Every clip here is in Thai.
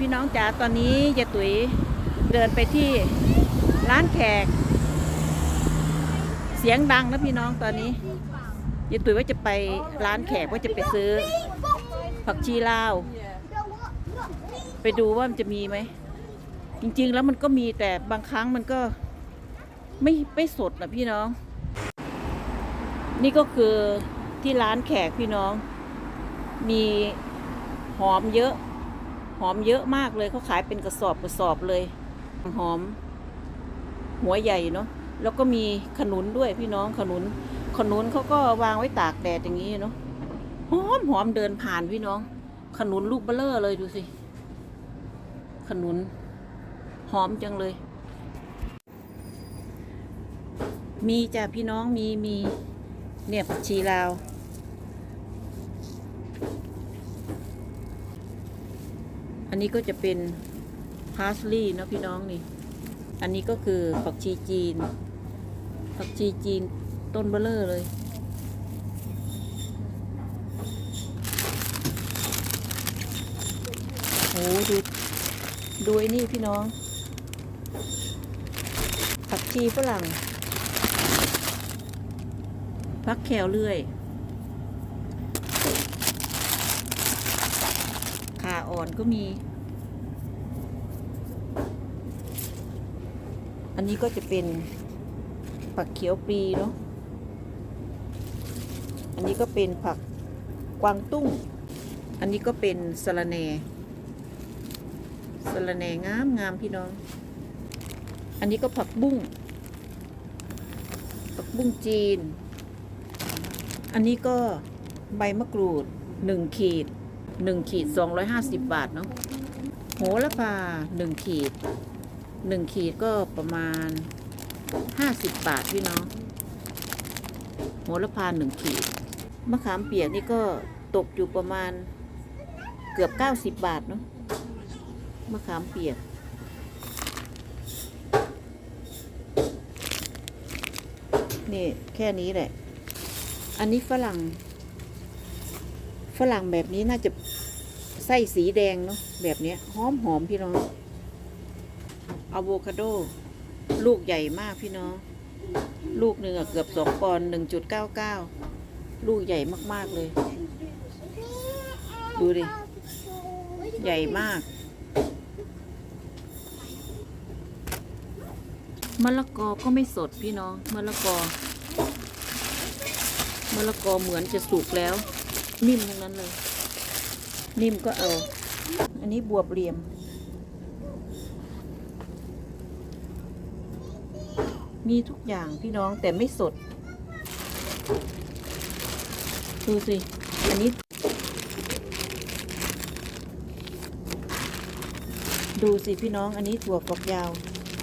พี่น้องจ๋าตอนนี้ยายตุ๋ยเดินไปที่ร้านแขก เสียงดังนะพี่น้องตอนนี้ยายตุ๋ยว่าจะไปร้านแขกว่าจะไปซื้อ ผักชีลาว ไปดูว่ามันจะมีไหม จริงๆแล้วมันก็มีแต่บางครั้งมันก็ไม่ไม่สดนะพี่น้อง นี่ก็คือที่ร้านแขกพี่น้อง มีหอมเยอะ อมเยอะมากเลยเขาขายเป็นกระสอบกระสอบเลย หอม หัวใหญ่เนาะแล้วก็มีขนุนด้วยพี่น้องขนุน ขนุนเขาก็วางไว้ตากแดดอย่างนี้เนาะหอมหอมเดินผ่านพี่น้อง ขนุนลูกเบลเลอร์เลยดูสิ ขนุน หอมจังเลย มีจ้ะพี่น้องมีมีเนี่ยผักชีลาว อันนี้ก็จะเป็นพาสลีย์นะพี่น้องนี่ อันนี้ก็คือผักชีจีน ผักชีจีนต้นเบลเลอร์เลย โอ้ดูดูไอ้นี่พี่น้อง ผักชีฝรั่งพักแคลเลื่อย ขา อ่อนก็มี อันนี้ก็จะเป็นผักเขียวปลีเนาะ อันนี้ก็เป็นผักกวางตุ้ง อันนี้ก็เป็นสะระแหน่สะระแหน่งามงามพี่น้อง อันนี้ก็ผักบุ้ง ผักบุ้งจีน อันนี้ก็ใบมะกรูดหนึ่งขีด หนึ่งขีดสองร้อยห้าสิบบาทเนาะโหระพาหนึ่งขีดหนึ่งขีดก็ประมาณห้าสิบบาทพี่น้องโหระพาหนึ่งขีด มะขามเปียกนี่ก็ตกอยู่ประมาณเกือบเก้าสิบบาทเนาะมะขามเปียกนี่แค่นี้แหละ อันนี้ฝรั่ง ฝรั่งแบบนี้น่าจะ ส้สีแดงเนาะแบบเนี้ยหอมหอมพี่น้องอะโวคาโด ลูกใหญ่มากพี่น้อง ลูกหนึ่งอะเกือบสองปอนหนึ่งจุดเก้าเก้าลูกใหญ่มาก ๆ เลย ดูดิ ใหญ่มากมะละกอก็ไม่สดพี่น้องมะละกอมะละกอเหมือนจะสุกแล้ว นิ่มทั้งนั้นเลย นิ่มก็เอา อันนี้บวบเหลี่ยม มีทุกอย่างพี่น้องแต่ไม่สด ดูสิ อันนี้ ดูสิพี่น้อง อันนี้ถั่วฝักยาว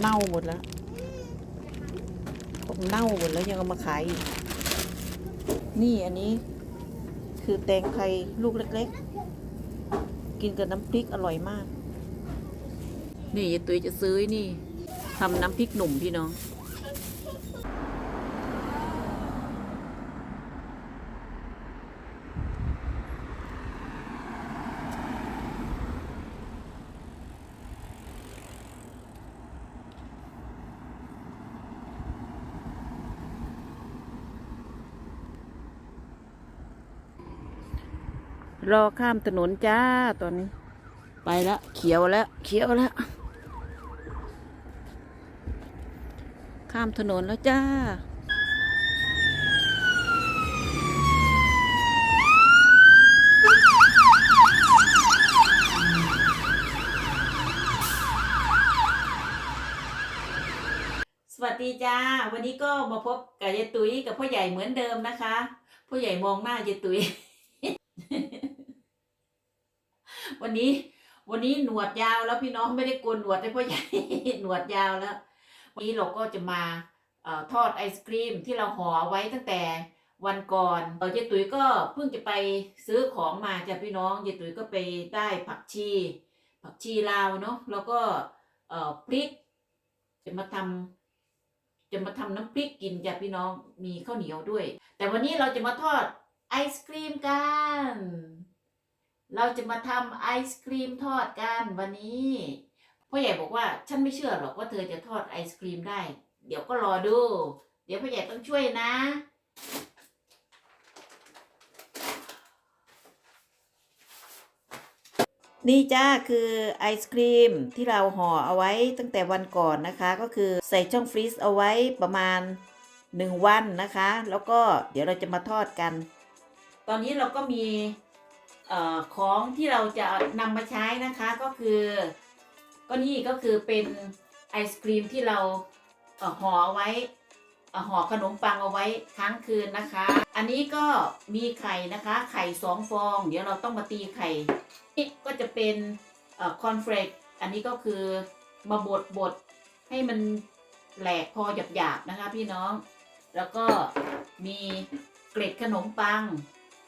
เน่าหมดแล้วของเน่าหมดแล้วยังเอามาขายอีก นี่อันนี้คือแตงไทยลูกเล็ก ๆ กินกับน้ำพริกอร่อยมาก นี่ยายตุ้ยจะซื้อนี่ทำน้ำพริกหนุ่มพี่น้อง รอข้ามถนนจ้าตอนนี้ ไปแล้วเขียวแล้วเขียวแล้ว ข้ามถนนแล้วจ้าสวัสดีจ้า วันนี้ก็มาพบกับยายตุ้ยกับพ่อใหญ่เหมือนเดิมนะคะ พ่อใหญ่มองหน้ายายตุ้ย วันนี้ วันนี้หนวดยาวแล้วพี่น้องไม่ได้โกนหนวดให้พ่อใหญ่หนวดยาวแล้ว วันนี้เราก็จะมาเออทอดไอศครีมที่เราห่อไว้ตั้งแต่วันก่อนเจตุ๋ยก็เพิ่งจะไปซื้อของมาจากพี่น้องเจตุ๋ยก็ไปได้ผักชี ผักชีลาวเนาะแล้วก็เอ่อพริก จะมาทำจะมาทำน้ำพริกกินจ้ะพี่น้องมีข้าวเหนียวด้วย แต่วันนี้เราจะมาทอดไอศครีมกัน เราจะมาทำไอศครีมทอดกันวันนี้พ่อใหญ่บอกว่าฉันไม่เชื่อหรอกว่าเธอจะทอดไอศครีมได้ เดี๋ยวก็รอดู เดี๋ยวพ่อใหญ่ต้องช่วยนะ นี่จ้าคือไอศครีมที่เราห่อเอาไว้ตั้งแต่วันก่อนนะคะ ก็คือใส่ช่องฟรีซเอาไว้ประมาณ 1 วันนะคะ แล้วก็เดี๋ยวเราจะมาทอดกัน ตอนนี้เราก็มี ออของที่เราจะนำมาใช้นะคะก็คือ ก็นี่ก็คือเป็นไอศครีมที่เราห่อเอาไว้ห่อขนมปังเอาไว้ค้างคืนนะคะ อันนี้ก็มีไข่นะคะ ไข่สองฟอง เดี๋ยวเราต้องมาตีไข่ นี่ก็จะเป็นคอนเฟลกอันนี้ก็คือมาบดบดให้มันแหลกพอหยาบๆนะคะพี่น้อง แล้วก็มีเกล็ดขนมปัง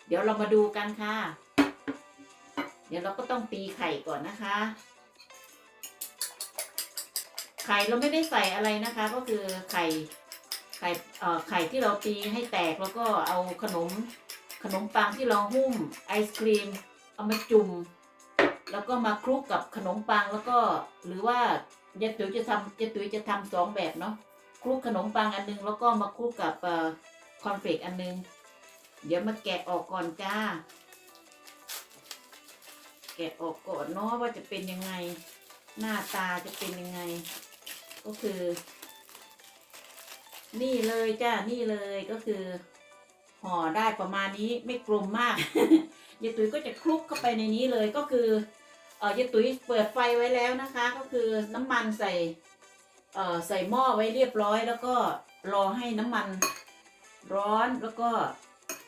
เดี๋ยวเรามาดูกันค่ะ เดี๋ยวเราก็ต้องตีไข่ก่อนนะคะ ไข่เราไม่ได้ใส่อะไรนะคะ ก็คือไข่ไข่เอ่อไข่ที่เราตีให้แตกแล้วก็เอาขนมขนมปังที่เราหุ้มไอศครีม เอามาจุ่มแล้วก็มาคลุกกับขนมปังแล้วก็หรือว่ายายตุ๋ยจะทำยายตุ๋ยจะทำสองแบบเนาะคลุกขนมปังอันนึง แล้วก็มาคลุกกับคอนเฟลกอันนึง เดี๋ยวมาแกะออกก่อนจ้า แกะออกก่อนเนาะว่าจะเป็นยังไง หน้าตาจะเป็นยังไง ก็คือ นี่เลยจ้านี่เลยก็คือห่อได้ประมาณนี้ไม่กลมมากยายตุ๋ยก็จะคลุกเข้าไปในนี้เลยก็คือเออยายตุ๋ยเปิดไฟไว้แล้วนะคะ ก็คือน้ำมันใส่เอ่อใส่หม้อไว้เรียบร้อยแล้วก็รอให้น้ำมันร้อนแล้วก็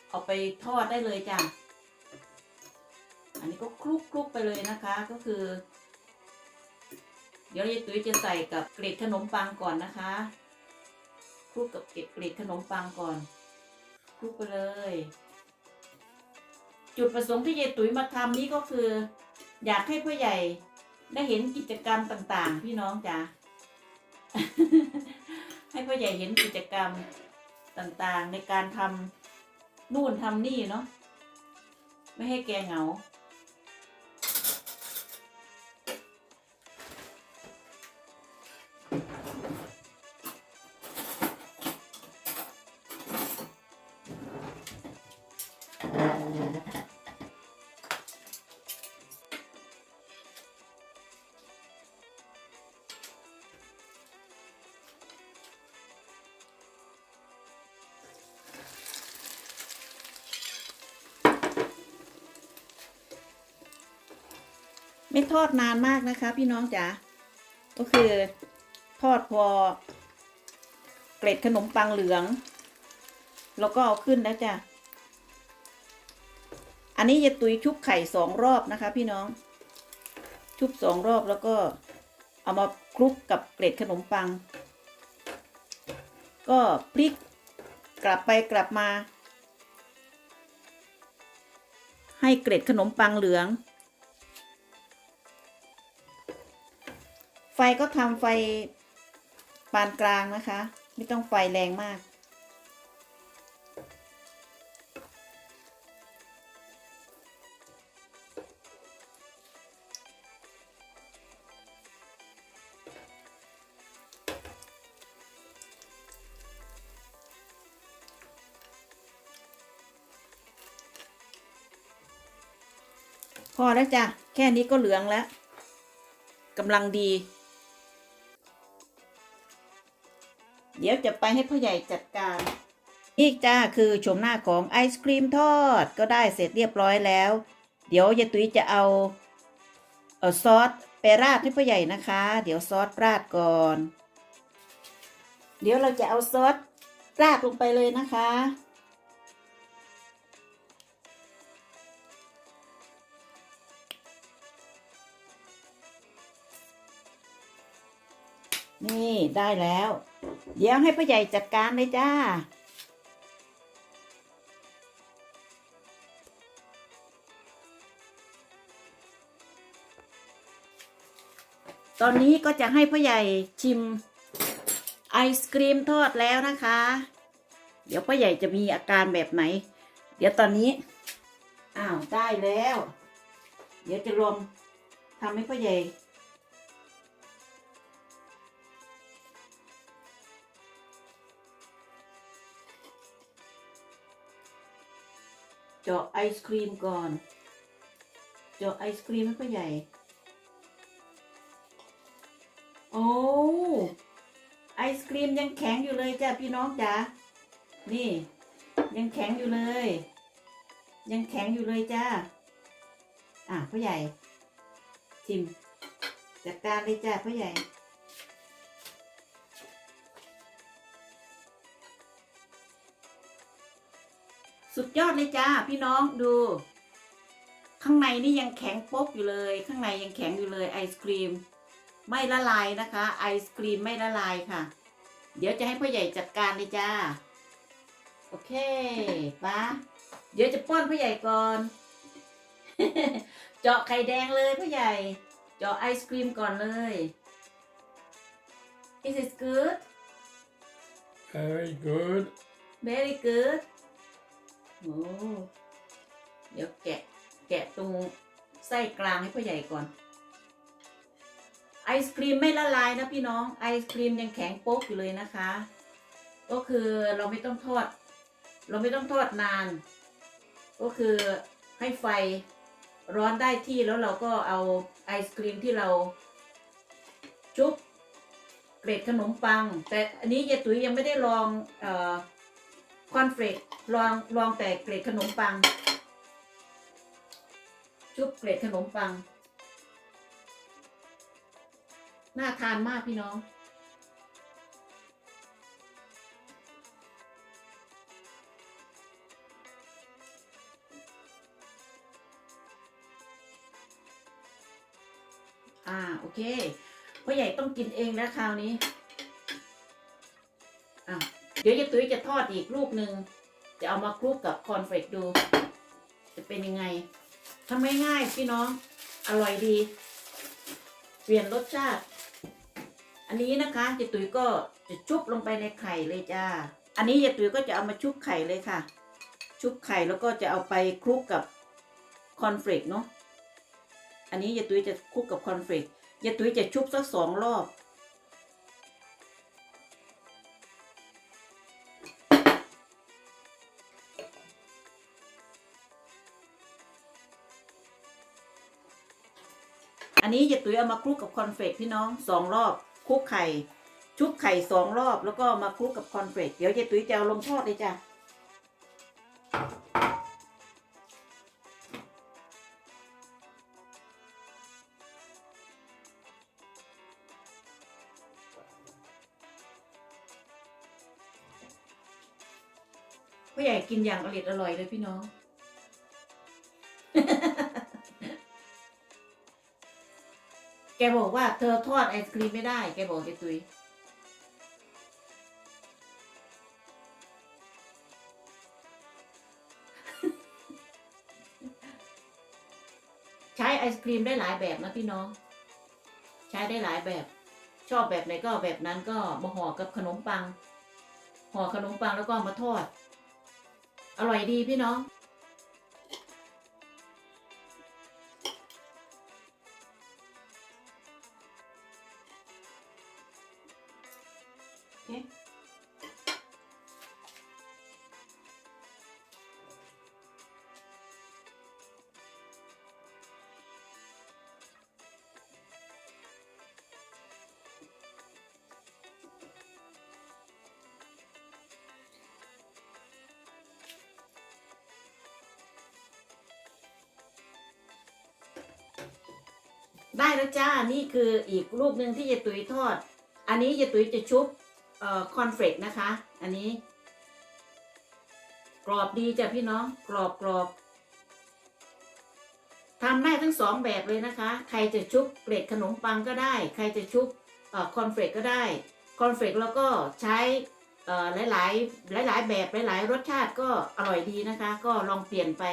เอาไปทอดได้เลยจ้ะ อันนี้ก็คลุกคลุกไปเลยนะคะก็คือ เดี๋ยวยายตุ๋ยจะใส่กับเกล็ดขนมปังก่อนนะคะคลุกกับเกล็ดเกล็ดขนมปังก่อนคลุกไปเลย จุดประสงค์ที่ยายตุ๋ยมาทำนี้ก็คือ อยากให้พ่อใหญ่ได้เห็นกิจกรรมต่าง ๆ พี่น้องจ๋าให้พ่อใหญ่เห็นกิจกรรมต่างๆ ในการทำนู่นทำนี่เนาะไม่ให้แกเหงา ไม่ทอดนานมากนะคะ พี่น้องจ๋าก็คือทอดพอ เกล็ดขนมปังเหลือง แล้วก็เอาขึ้นแล้วจ้ะอันนี้จะตุยชุบไข่สองรอบนะคะ พี่น้อง ชุบสองรอบแล้วก็เอามาคลุกกับเกล็ดขนมปัง ก็พลิกกลับไปกลับมา ให้เกล็ดขนมปังเหลือง ก็ทำไฟปานกลางนะคะ ไม่ต้องไฟแรงมาก พอแล้วจ้ะ แค่นี้ก็เหลืองแล้วกำลังดี เดี๋ยวจะไปให้พ่อใหญ่จัดการ อีกจ้าคือชมหน้าของไอศครีมทอดก็ได้เสร็จเรียบร้อยแล้ว เดี๋ยวยายตุ้ยจะเอาเออซอสไปราดให้พ่อใหญ่นะคะ เดี๋ยวซอสราดก่อน เดี๋ยวเราจะเอาซอสราดลงไปเลยนะคะ นี่ได้แล้ว เดี๋ยวให้พ่อใหญ่จัดการเลยจ้า ตอนนี้ก็จะให้พ่อใหญ่ชิมไอศกรีมทอดแล้วนะคะ เดี๋ยวพ่อใหญ่จะมีอาการแบบไหน เดี๋ยวตอนนี้ อ้าว ได้แล้ว เดี๋ยวจะรวมทำให้พ่อใหญ่ เจาะไอศครีมก่อน เจาะไอศครีมให้พ่อใหญ่ โอ้ไอศครีมยังแข็งอยู่เลยจ้ะพี่น้องจ๋านี่ ยังแข็งอยู่เลย ยังแข็งอยู่เลยจ้าอะพ่อใหญ่ชิมจัดการเลยจ้าพ่อใหญ่ สุดยอดเลยจ้าพี่น้องดู ข้างในนี่ยังแข็งโป๊กอยู่เลย ข้างในยังแข็งอยู่เลยไอศครีม ไม่ละลายนะคะ ไอศครีมไม่ละลายค่ะ เดี๋ยวจะให้พ่อใหญ่จัดการเลยจ้า โอเคป้าเดี๋ยวจะป้อนพ่อใหญ่ก่อน เจาะไข่แดงเลยพ่อใหญ่ เจาะไอศครีมก่อนเลย Is it good Very good. very good โอ้เดี๋ยวแกะแกะตรงไส้กลางให้พ่อใหญ่ก่อน ไอศครีมไม่ละลายนะพี่น้อง ไอศครีมยังแข็งโป๊กอยู่เลยนะคะ ก็คือเราไม่ต้องทอด เราไม่ต้องทอดนาน ก็คือให้ไฟร้อนได้ที่แล้วเราก็เอาไอศครีมที่เราชุบเกล็ดขนมปัง แต่อันนี้ยายตุ๋ยยังไม่ได้ลองเอ่อ คอนเฟลกลองลองแต่เกล็ดขนมปัง ชุบเกล็ดขนมปัง น่าทานมากพี่น้องอ่าโอเคพ่อใหญ่ต้องกินเองแล้วคราวนี้ เดี๋ยวยายตุ้ยจะทอดอีกลูกหนึ่งจะเอามาคลุกกับคอนเฟลกดู จะเป็นยังไงทำง่ายๆพี่น้อง อร่อยดี เปลี่ยนรสชาติ อันนี้นะคะยายตุ้ยก็จะชุบลงไปในไข่เลยจ้า อันนี้ยายตุ้ยก็จะเอามาชุบไข่เลยค่ะ ชุบไข่แล้วก็จะเอาไปคลุกกับคอนเฟลกเนาะ อันนี้ยายตุ้ยจะคลุกกับคอนเฟลกยายตุ้ยจะชุบสักสองรอบ ยายตุ้ยเอามาคลุกกับคอนเฟลกพี่น้องสองรอบคลุกไข่ ชุบไข่สองรอบแล้วก็มาคลุกกับคอนเฟลกเดี๋ยวยายตุ้ยจะเอาลงทอดเลยจ้ะพ่อใหญ่กินอย่างอร่อยอร่อยเลยพี่น้อง แกบอกว่าเธอทอดไอศครีมไม่ได้ แกบอกไอ้ตุยใช้ไอศครีมได้หลายแบบนะพี่น้อง ใช้ได้หลายแบบ ชอบแบบไหนก็แบบนั้นก็มาห่อกับขนมปัง ห่อขนมปังแล้วก็มาทอด อร่อยดีพี่น้อง ได้แล้วจ้า นี่คืออีกรูปหนึ่งที่ยายตุ๋ยทอด อันนี้ยายตุ๋ยจะชุบเอ่อคอนเฟลกนะคะ อันนี้ กรอบดีจ้ะพี่น้อง กรอบกรอบทำได้ทั้งสองแบบเลยนะคะ ใครจะชุบเกล็ดขนมปังก็ได้ ใครจะชุบเอ่อคอนเฟลกก็ได้ คอนเฟลกแล้วก็ใช้เอ่อหลายหลายหลายหลาย ๆ แบบหลาย ๆ รสชาติก็อร่อยดีนะคะ ก็ลองเปลี่ยนไป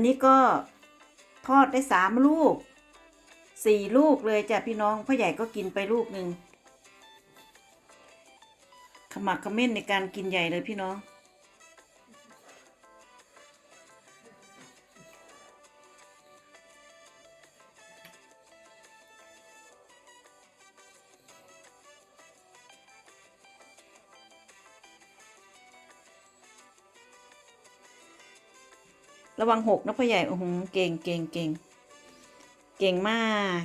นนี้ก็ทอดได้สามลูกสี่ลูกเลยจ้ะพี่น้องพ่อใหญ่ก็กินไปลูกหนึ่งขมักเขม้นในการกินใหญ่เลยพี่น้อง ระวังหกนะพ่อใหญ่โอ้โหเก่งเก่งเก่งเก่งมาก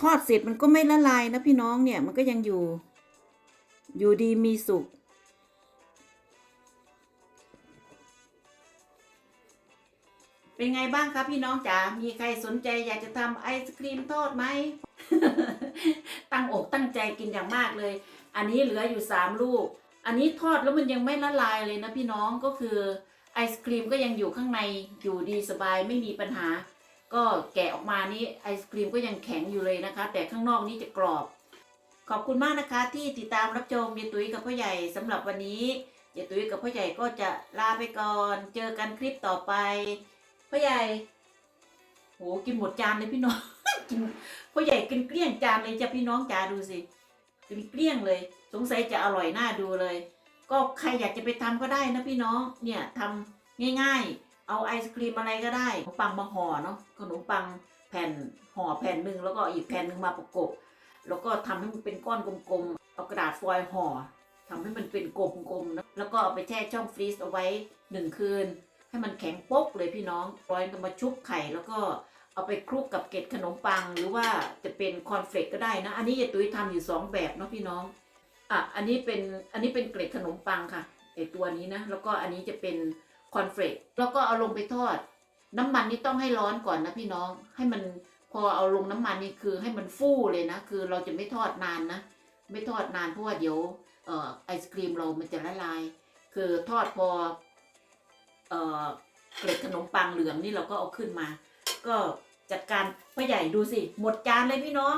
ทอดเสร็จมันก็ไม่ละลายนะพี่น้องเนี่ยมันก็ยังอยู่ อยู่ดีมีสุขเป็นไงบ้างครับพี่น้องจ๋า มีใครสนใจอยากจะทำไอศครีมทอดไหม ตั้งอกตั้งใจกินอย่างมากเลย อันนี้เหลืออยู่สามลูก อันนี้ทอดแล้วมันยังไม่ละลายเลยนะพี่น้องก็คือไอศครีมก็ยังอยู่ข้างในอยู่ดีสบายไม่มีปัญหา ก็แกะออกมานี่ไอศครีมก็ยังแข็งอยู่เลยนะคะ แต่ข้างนอกนี่จะกรอบ ขอบคุณมากนะคะที่ติดตามรับชมยายตุ้ยกับพ่อใหญ่สำหรับวันนี้ยายตุ้ยกับพ่อใหญ่ก็จะลาไปก่อน เจอกันคลิปต่อไปพ่อใหญ่โหกินหมดจานเลยพี่น้องกินพ่อใหญ่กินเกลี้ยงจานเลยจ้ะพี่น้องจ๋าดูสิ กินเกลี้ยงเลย สงสัยจะอร่อยน่าดูเลย ก็ใครอยากจะไปทำก็ได้นะพี่น้องเนี่ยทำง่ายๆ เอาไอศครีมอะไรก็ได้ขนมปังมาห่อเนาะขนมปังแผ่นห่อแผ่นหนึ่งแล้วก็อีกแผ่นหนึ่งมาประกบ แล้วก็ทำให้มันเป็นก้อนกลมๆเอากระดาษฟอยล์ห่อทำให้มันเป็นกลมๆนะแล้วก็เอาไปแช่ช่องฟรีซเอาไว้หนึ่งคืน ให้มันแข็งโป๊กเลยพี่น้องร้อยก็มาชุบไข่แล้วก็ เอาไปคลุกกับเกล็ดขนมปัง หรือว่าจะเป็นคอนเฟลกก็ได้นะ อันนี้ยายตุ้ยทำอยู่สองแบบเนาะพี่น้อง อะ อันนี้เป็น อันนี้เป็นเกล็ดขนมปังค่ะไอตัวนี้นะ แล้วก็อันนี้จะเป็นคอนเฟลกแล้วก็เอาลงไปทอด น้ำมันนี่ต้องให้ร้อนก่อนนะพี่น้อง ให้มันพอเอาลงน้ำมันนี่คือให้มันฟู่เลยนะ คือเราจะไม่ทอดนานนะ ไม่ทอดนานเพราะว่าเดี๋ยวเอ่อไอศครีมเรามันจะละลาย คือทอดพอ เอ่อ เกล็ดขนมปังเหลืองนี่เราก็เอาขึ้นมา ก็ จัดการพ่อใหญ่ดูสิ หมดจานเลยพี่น้อง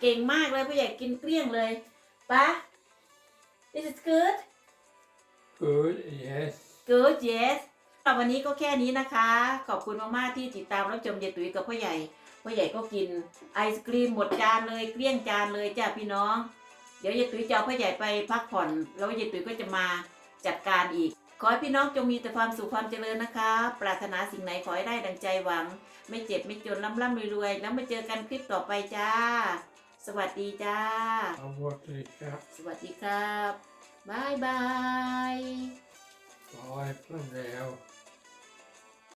เก่งมากเลยพ่อใหญ่กินเกลี้ยงเลยปะ this is good Good, yes. good yes สำหรับวันนี้ก็แค่นี้นะคะ ขอบคุณมากๆที่ติดตามรับชมยายตุ๋ยกับพ่อใหญ่พ่อใหญ่ก็กินไอศกรีมหมดจานเลยเกลี้ยงจานเลยจ้าพี่น้อง เดี๋ยวยายตุ๋ยจะเอาพ่อใหญ่ไปพักผ่อน แล้วยายตุ๋ยก็จะมาจัดการอีก ขอให้พี่น้องจงมีแต่ความสุขความเจริญนะคะ ปรารถนาสิ่งไหนขอให้ได้ดังใจหวัง ไม่เจ็บไม่จนร่ำร่ำรวยๆ แล้วมาเจอกันคลิปต่อไปจ้า สวัสดีจ้า I'll watch the cat สวัสดีครับบ๊ายบาย Bye from there.